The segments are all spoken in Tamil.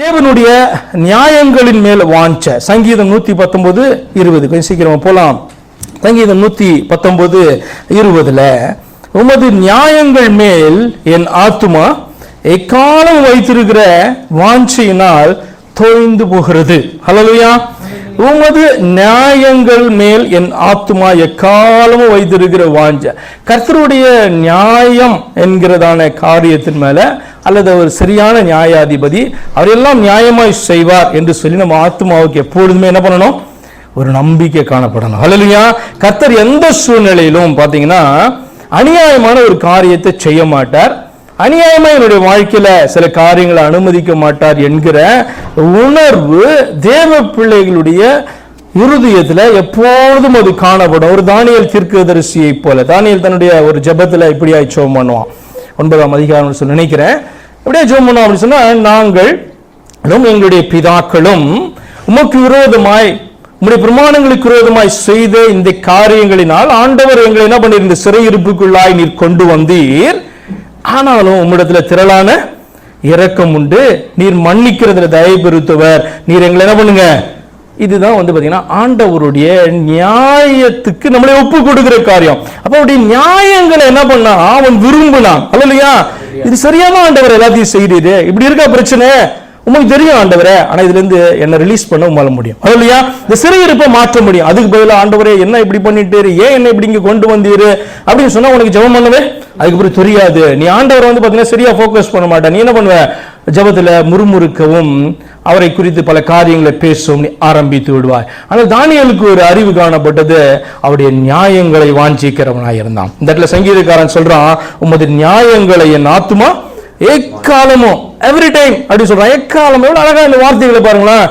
தேவனுடைய நியாயங்களின் மேல் வாஞ்ச சங்கீதம் நூத்தி பத்தொன்பது இருபது. கொஞ்சம் சீக்கிரமா போலாம். சங்கீதம் நூத்தி பத்தொன்பது இருபதுல உமது நியாயங்கள் மேல் என் ஆத்துமா எக்காலம் வைத்திருக்கிற வாஞ்சையினால் தோய்ந்து போகிறது? ஹலோயா உமது நியாயங்கள் மேல் என் ஆத்துமா எக்காலமும் வைத்திருக்கிற வாஞ்ச. கர்த்தருடைய நியாயம் என்கிறதான காரியத்தின் மேல அல்லது ஒரு சரியான நியாயாதிபதி அவரெல்லாம் நியாயமாய் செய்வார் என்று சொல்லி நம்ம ஆத்மாவுக்கு எப்பொழுதுமே என்ன பண்ணணும்? ஒரு நம்பிக்கை காணப்படணும். ஹalleluya கர்த்தர் எந்த சூழ்நிலையிலும் பார்த்தீங்கன்னா அநியாயமான ஒரு காரியத்தை செய்ய மாட்டார். அநியாயமா என்னுடைய வாழ்க்கையில சில காரியங்களை அனுமதிக்க மாட்டார் என்கிற உணர்வு தேவ பிள்ளைகளுடைய இருதயத்தில் எப்பொழுதும் அது காணப்படும். ஒரு தானியல் தீர்க்கதரிசியை போல. தானியல் தன்னுடைய ஒரு ஜபத்தில் இப்படி ஜெபம் பண்ணுவான். ஒன்பதாம் அதிகாரம் சொல்லி நினைக்கிறேன். அப்படியே ஜோம் பண்ணோம் அப்படின்னு சொன்னால் நாங்கள் எங்களுடைய பிதாக்களும் உமக்கு விரோதமாய் உம்முடைய பிரமாணங்களுக்கு விரோதமாய் செய்த இந்த காரியங்களினால் ஆண்டவர் எங்களை என்ன பண்ணியிருந்த சிறையிருப்புக்குள்ளாய் நீர் கொண்டு வந்தீர். ஆனாலும் உம்மிடத்துல திரளான இரக்கம் உண்டு. நீர் மன்னிக்கிறதுல தயவு பெருத்தவர் நீர் எங்களை என்ன பண்ணுங்க இதுதான் வந்து பார்த்தீங்கன்னா ஆண்டவருடைய நியாயத்துக்கு நம்மளை ஒப்பு கொடுக்கிற காரியம். அப்போ அவருடைய நியாயங்களை என்ன பண்ணா? அவன் விரும்பினான். அல்ல இல்லையா இது சரியான ஆண்டவர் எல்லாத்தையும் செய்றீரு இப்படி இருக்கா பிரச்சனை? உங்களுக்கு தெரியும் ஆண்டவரே. ஆனா இதுல இருந்து என்ன ரிலீஸ் பண்ண உமால முடியும். அது இல்லையா இந்த சிறையிருப்பை மாற்ற முடியும். அதுக்கு பதிலா ஆண்டவரே என்ன இப்படி பண்ணிட்டு ஏன் என்ன இப்படி இங்க கொண்டு வந்தீரு? அப்படின்னு சொன்னா உனக்கு ஜெபம் பண்ணவே? அதுக்கு பிறகு தெரியாது. நீ ஆண்டவரை வந்து பாத்தீங்கன்னா சரியா ஃபோக்கஸ் பண்ண மாட்டேன் நீ என்ன பண்ணுவ? ஜபத்தில் முறுமுறுக்கவும் அவரை குறித்து பல காரியங்களை பேசவும் ஆரம்பித்து விடுவாய். ஆனால் தானியலுக்கு ஒரு அறிவு காணப்பட்டது அவருடைய நியாயங்களை வாஞ்சிக்கிறவனாக இருந்தான். இந்த இடத்துல சங்கீதக்காரன் சொல்றான் உமது நியாயங்களை என் ஆத்துமா எக்காலமும் எவ்ரி டைம் அப்படி சொல்றான். எக்காலமும் எவ்வளவு அழகா இந்த வார்த்தைகளை பாருங்களேன்.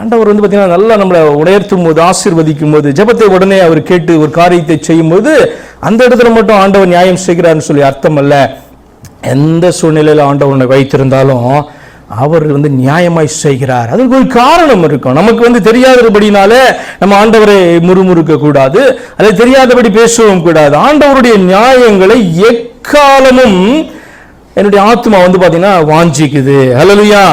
ஆண்டவர் வந்து பார்த்தீங்கன்னா நல்லா நம்மளை உணர்த்தும் போது ஆசீர்வதிக்கும் போது ஜெபத்தை உடனே அவர் கேட்டு ஒரு காரியத்தை செய்யும் போது அந்த இடத்துல மட்டும் ஆண்டவர் நியாயம் செய்கிறார்னு சொல்லி அர்த்தம் அல்ல. எந்த சூழ்நிலையில் ஆண்டவனை வைத்திருந்தாலும் அவர் வந்து நியாயமாய் செய்கிறார். அதுக்கு ஒரு காரணம் இருக்கும். நமக்கு வந்து தெரியாதபடினாலே நம்ம ஆண்டவரை முறுமுறுக்க கூடாது. அதை தெரியாதபடி பேசவும் கூடாது. ஆண்டவருடைய நியாயங்களை எக்காலமும் என்னுடைய ஆத்மா வந்து பார்த்தீங்கன்னா வாஞ்சிக்குது. ஹலலுயா